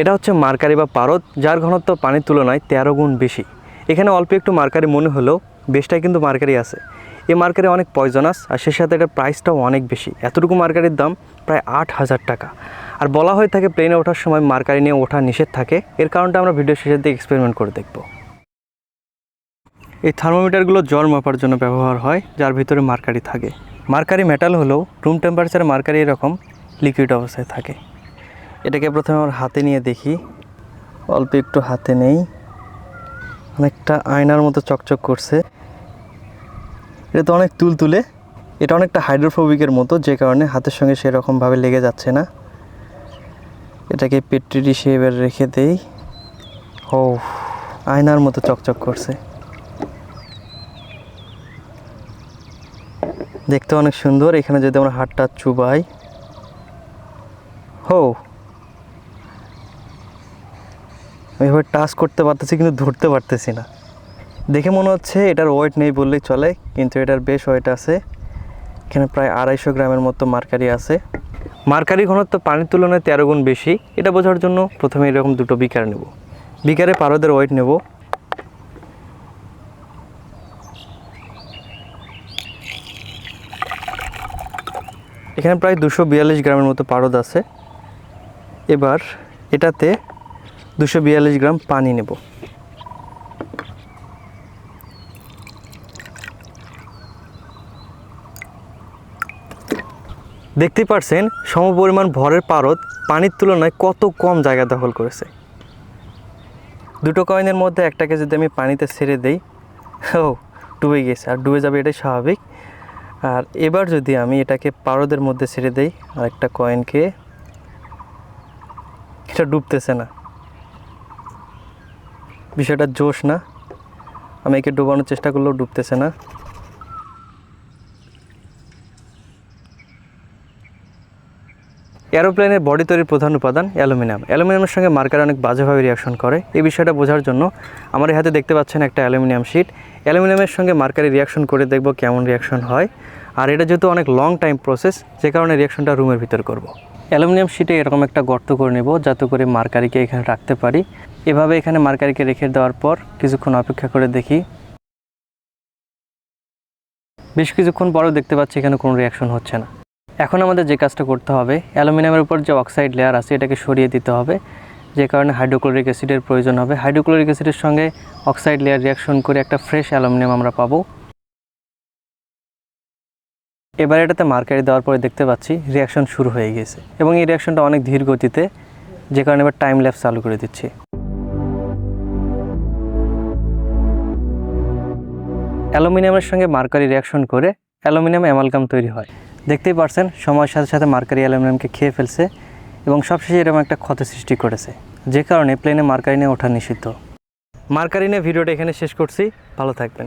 এটা হচ্ছে মার্কারি বা পারদ, যার ঘনত্ব পানির তুলনায় তেরো গুণ বেশি। এখানে অল্প একটু মার্কারি মনে হলেও বেশটাই কিন্তু মার্কারি আছে। এই মার্কারি অনেক পয়জনাস আর সে সাথে এটার প্রাইসটাও অনেক বেশি। এতটুকু মার্কারির দাম প্রায় আট হাজার টাকা। আর বলা হয়ে থাকে প্লেনে ওঠার সময় মার্কারি নিয়ে ওঠা নিষেধ থাকে। এর কারণটা আমরা ভিডিও শেষের দিকে এক্সপেরিমেন্ট করে দেখব। এই থার্মোমিটারগুলো জল মাপার জন্য ব্যবহার হয়, যার ভিতরে মার্কারি থাকে। মার্কারি মেটাল হলেও রুম টেম্পারেচারে মার্কারি এরকম লিকুইড অবস্থায় থাকে। এটাকে প্রথমে আমার হাতে নিয়ে দেখি। অল্প একটু হাতে নেই। অনেকটা আয়নার মতো চকচক করছে। এটা তো অনেক তুল তুলে এটা অনেকটা হাইড্রোফোবিকের মতো, যে কারণে হাতের সঙ্গে সেরকমভাবে লেগে যাচ্ছে না। এটাকে পেট্রি ডিশে রেখে দেই। ও আয়নার মতো চকচক করছে। দেখতে অনেক সুন্দর। এখানে যদি আমরা হাতটা চুবাই হো আমি এভাবে টাচ করতে পারতেছি কিন্তু ধরতে পারতেছি না। দেখে মনে হচ্ছে এটার ওয়েট নেই বললেই চলে, কিন্তু এটার বেশ ওয়েট আছে। এখানে প্রায় আড়াইশো গ্রামের মতো মার্কারি আছে। মার্কারি ঘনত্ব পানির তুলনায় তেরো গুণ বেশি। এটা বোঝার জন্য প্রথমে এরকম দুটো বিকার নেব। বিকারে পারদের ওয়েট নেব। এখানে প্রায় দুশো বিয়াল্লিশ গ্রামের মতো পারদ আছে। এবার এটাতে দুশো বিয়াল্লিশ গ্রাম পানি নেব। দেখতেই পারছেন, সমপরিমাণ ভরের পারদ পানির তুলনায় কত কম জায়গা দখল করেছে। দুটো কয়েনের মধ্যে একটাকে যদি আমি পানিতে ছেড়ে দেই, ও, ডুবে গেছে, আর ডুবে যাবে এটাই স্বাভাবিক। আর এবার যদি আমি এটাকে পারদের মধ্যে ছেড়ে দেই আর একটা কয়েনকে এটা ডুবতেছে না। বিষয়টা জোশ না। আমি একে ডুবানোর চেষ্টা করলেও ডুবতেছে না। এরোপ্লেনের বডি তৈরির প্রধান উপাদান অ্যালুমিনিয়াম। অ্যালুমিনিয়ামের সঙ্গে মার্কার অনেক বাজেভাবে রিয়াকশন করে। এই বিষয়টা বোঝার জন্য আমার হাতে দেখতে পাচ্ছেন একটা অ্যালুমিনিয়াম শিট অ্যালুমিনিয়ামের সঙ্গে মার্কারি রিয়াকশন করে দেখব কেমন রিয়াকশন হয়। আর এটা যেহেতু অনেক লং টাইম প্রসেস যে কারণে রিয়াকশনটা রুমের ভিতর করব। অ্যালুমিনিয়াম শিটে এরকম একটা গর্ত করে নেব, যাতে করে মার্কারিকে এখানে রাখতে পারি। এভাবে এখানে মার্কারিকে রেখে দেওয়ার পর কিছুক্ষণ অপেক্ষা করে দেখি। বেশ কিছুক্ষণ পরেও দেখতে পাচ্ছি এখানে কোনো রিয়াকশন হচ্ছে না। এখন আমাদের যে কাজটা করতে হবে, অ্যালুমিনিয়ামের উপর যে অক্সাইড লেয়ার আছে, এটাকে সরিয়ে দিতে হবে। যে কারণে হাইড্রোক্লোরিক অ্যাসিডের প্রয়োজন হবে। হাইড্রোক্লোরিক অ্যাসিডের সঙ্গে অক্সাইড লেয়ার রিয়াকশন করে একটা ফ্রেশ অ্যালুমিনিয়াম আমরা পাবো। এবার এটাতে মার্কারি দেওয়ার পরে দেখতে পাচ্ছি রিয়াকশন শুরু হয়ে গেছে। এবং এই রিয়াকশনটা অনেক ধীর গতিতে, যে কারণে এবার টাইম ল্যাপস চালু করে দিচ্ছি। অ্যালুমিনিয়ামের সঙ্গে মার্কারি রিয়াকশন করে অ্যালুমিনিয়াম অ্যামালগাম তৈরি হয়। দেখতেই পারছেন, সময়ের সাথে সাথে মার্কারি অ্যালুমিনিয়ামকে খেয়ে ফেলছে এবং সবশেষে এরকম একটা ক্ষত সৃষ্টি করেছে, যে কারণে প্লেনে মার্কারি নিয়ে ওঠা নিষিদ্ধ। মার্কারি নিয়ে ভিডিওটা এখানে শেষ করছি, ভালো থাকবেন।